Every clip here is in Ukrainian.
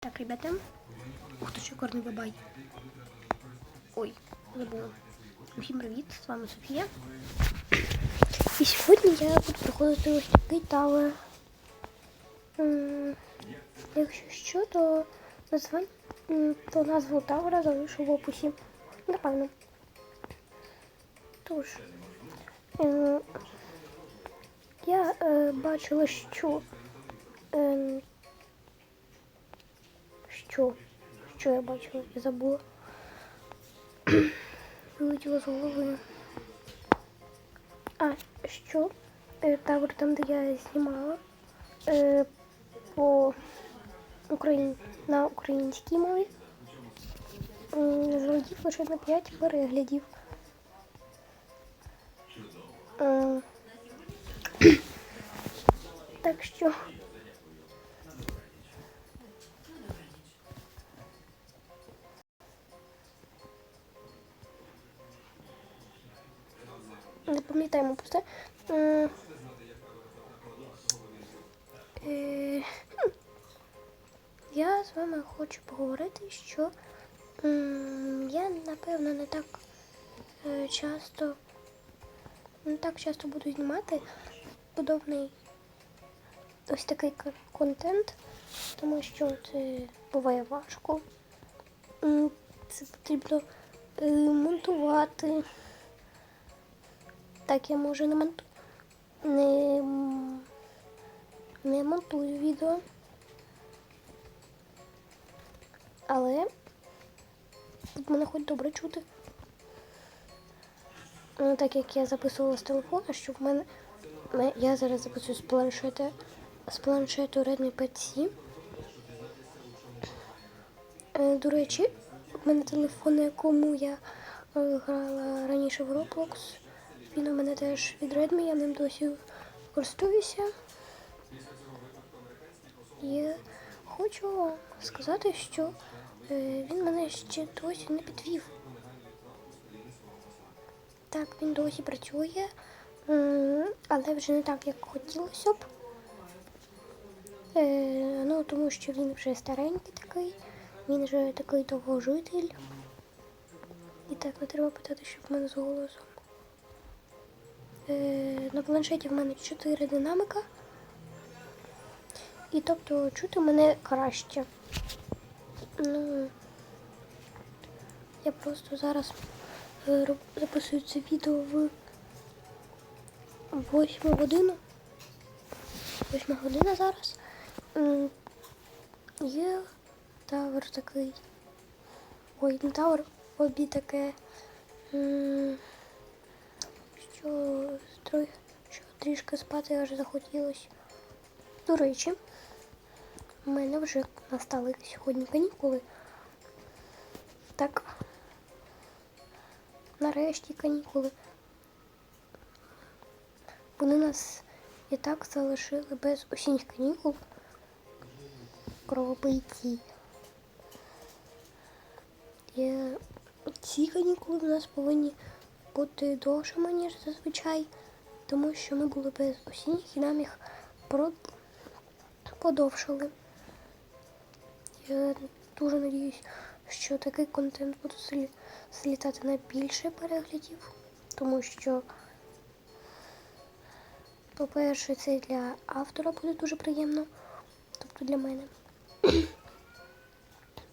Так, ребята. Ух ти, шикарний бабай. Ой, забула. Усім привіт, з вами Софія. І сьогодні я буду проходити ось такий тавер. Якщо що, то названь, то назву тавера залишу в описі. Напевно. Тож, е, я е, бачила, що що? Що я бачила? Я забула. Вилетіло з голови. А, що? Е, Тавер там, де я знімала е, по Україн... на українській мові. Зрадів лише на 5 переглядів. Так що. Не пам'ятаємо просто. М, е. Я з вами хочу поговорити, що я напевно не так е, часто не так часто буду знімати подобний ось такий контент, тому що це буває важко. Це потрібно е, монтувати. Так, я може не монту... не, не монтую відео. Але тут мене хоч добре чути. Ну, так як я записувала з телефона, що в мене я зараз записую з планшета з планшету Redmi 5C. Е, До речі, в мене телефон, на якому я е, грала раніше в Roblox. Він у мене теж від Redmi, я ним досі користуюся. І хочу сказати, що е, він мене ще досі не підвів. Так, він досі працює, але вже не так, як хотілося б. Е, ну, тому що він вже старенький такий, він вже такий довгожитель. І так, не треба питати, що в мене з голосом. Е, на планшеті в мене 4 динамика. І тобто чути мене краще. Ну, я просто зараз е, записую це відео в 8 годину. 8 година зараз. Є тавер такий. Ой, не тавер, обі таке. Що, що трішки спати аж захотілося. До речі, у мене вже настали сьогодні канікули. Так. Нарешті канікули. Вони нас і так залишили без осінніх канікул. Кровопийці. І ці канікули в нас повинні бути довшими, ніж зазвичай, тому що ми були без осінніх і нам їх подовшили. Я дуже надіюсь, що такий контент буде злітати на більше переглядів, тому що, по-перше, це для автора буде дуже приємно, тобто для мене.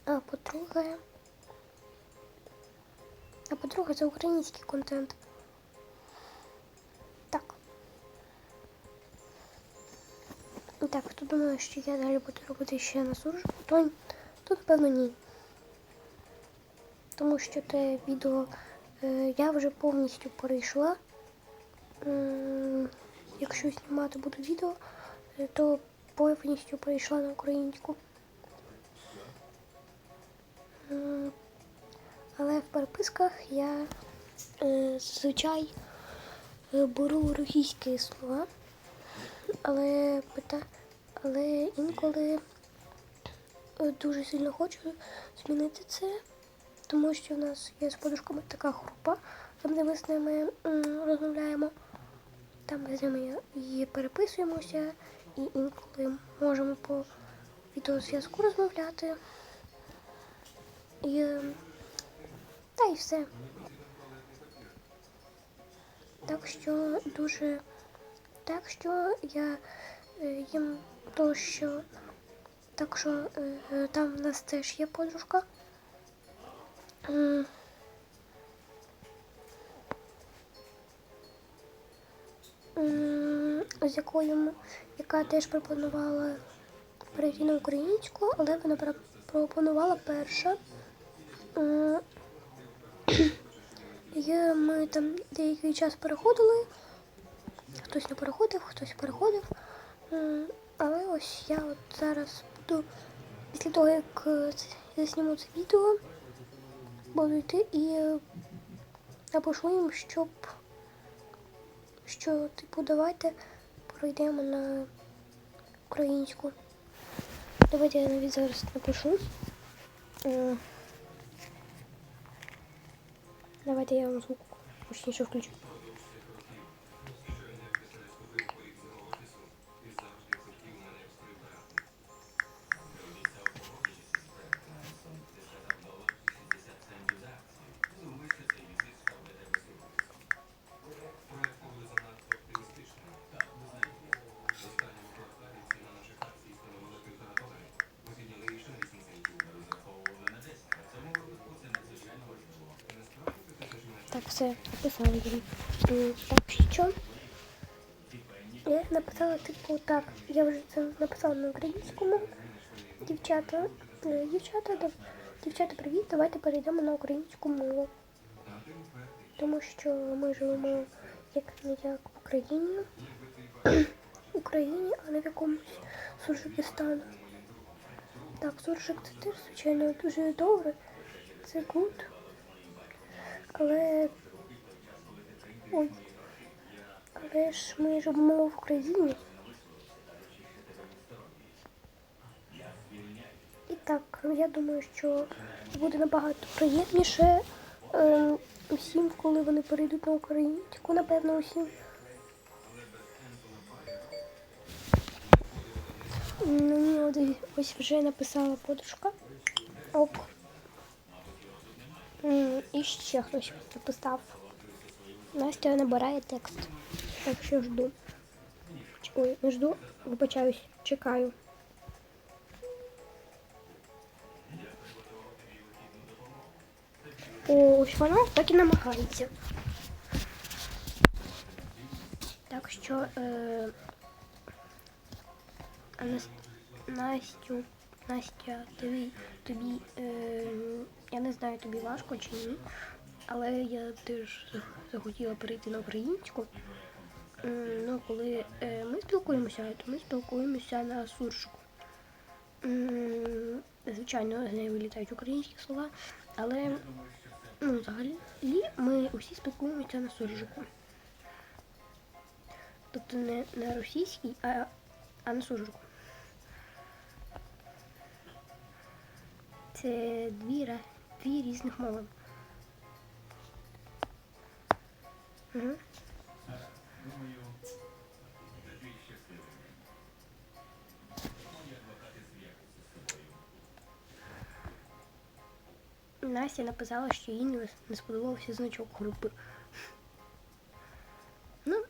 А по-друге, а по-друге, це український контент. Так. Так, хто думає, що я далі буду робити ще на службу, то, то напевно ні. Тому що те відео е, я вже повністю перейшла. М, Якщо знімати буду відео, е, то повністю перейшла на українську. Але в переписках я е, зазвичай е, беру російські слова, але пита... але інколи е, дуже сильно хочу змінити це, тому що в нас є з подружками така група, там де ми з ними розмовляємо, там де з ними і переписуємося, і інколи можемо по відеозв'язку розмовляти. І, й все. Так що дуже. Так що я е, їм то, що. Так що е, там в нас теж є подружка. З якою яка теж пропонувала перейти на українську, але вона про- пропонувала перша. І ми там деякий час переходили. Хтось не переходив, хтось переходив. Але ось я от зараз буду, після того, як е, зніму це відео, буду йти і е, напишу їм, щоб що, типу, давайте пройдемо на українську. Давайте я навіть зараз напишу. Давайте я вам звук гучніше включу. Так, все, написала їм. Так що? Я написала, типу, так, я вже це написала на українському. Дівчата, е, дівчата, дівчата, привіт, давайте перейдемо на українську мову. Тому що ми живемо як не як в Україні, Україні, а не в якомусь Суржикистану. Так, суржик це теж, звичайно, дуже добре. Це гуд. Але. Ой. Але ж ми живемо в Україні. І так, я думаю, що буде набагато приємніше ем, усім, коли вони перейдуть на українську, напевно, усім. Мені ось вже написала подружка. Оп. Ще хтось написав. Настя набирає текст. Так що жду. Ой, не жду, вибачаюсь, чекаю. Ось вона так і намагається. Так що е, Настю, Настя, тобі, тобі е, я не знаю, тобі важко чи ні, але я теж захотіла перейти на українську. М, Ну, коли е, ми спілкуємося, то ми спілкуємося на суржику. М, Звичайно, з нею вилітають українські слова, але ну, взагалі ми усі спілкуємося на суржику. Тобто не на російській, а, а на суржику. Це дві, дві різних мови. Угу. Настя написала, що їй не, не сподобався значок групи. Ну,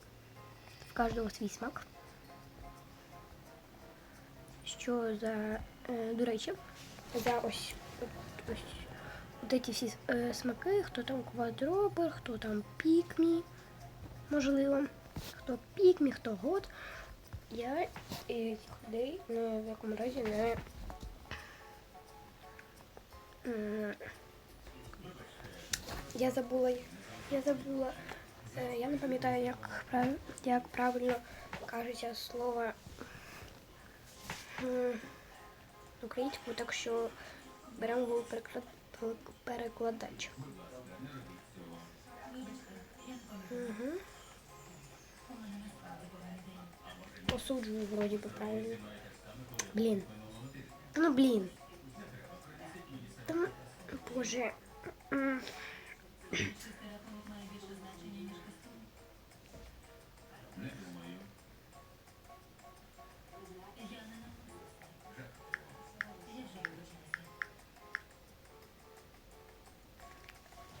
в кожного свій смак. Що за, е, до речі, за ось, ось ці всі е, смаки, хто там квадробер, хто там пікмі, можливо, хто пікмі, хто год. Я е, цих людей ні в якому разі не. Я забула, я забула, е, я не пам'ятаю, як, як правильно кажеться слово українською, так що беремо перекладач. Угу. Посуджую вроді би правильно. Блін. Ну блін. Там, боже.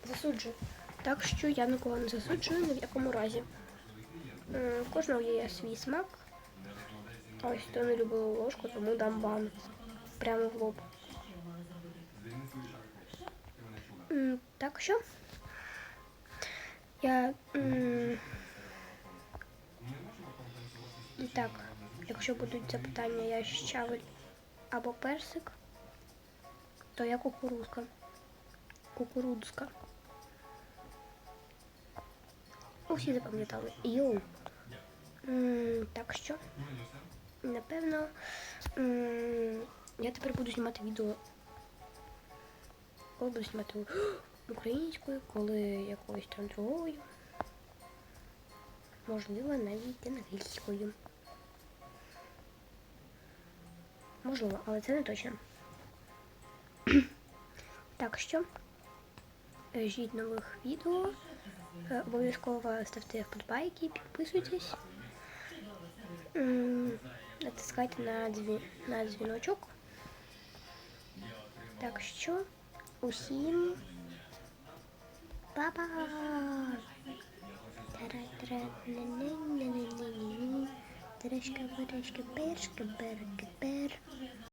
Засуджую. Так що я нікого не засуджую ні в якому разі. У кожного є свій смак. Ось хто не любив ложку, тому дам бан. Прямо в лоб. Так що? Я. І так, якщо будуть запитання, я щавель або персик, то я кукурузка. Кукурудзка. Усі запам'ятали. Йоу. Так що, напевно, я тепер буду знімати відео. Коли буду знімати українською, коли якоюсь там другою. Можливо, навіть англійською. Можливо, але це не точно. Так що, ждіть нових відео. Е, Обов'язково ставте вподобайки, підписуйтесь. Натискайте на, дзві... на дзвіночок. Так що, усім па-па! Терешка, берешка, першка, берка, бер.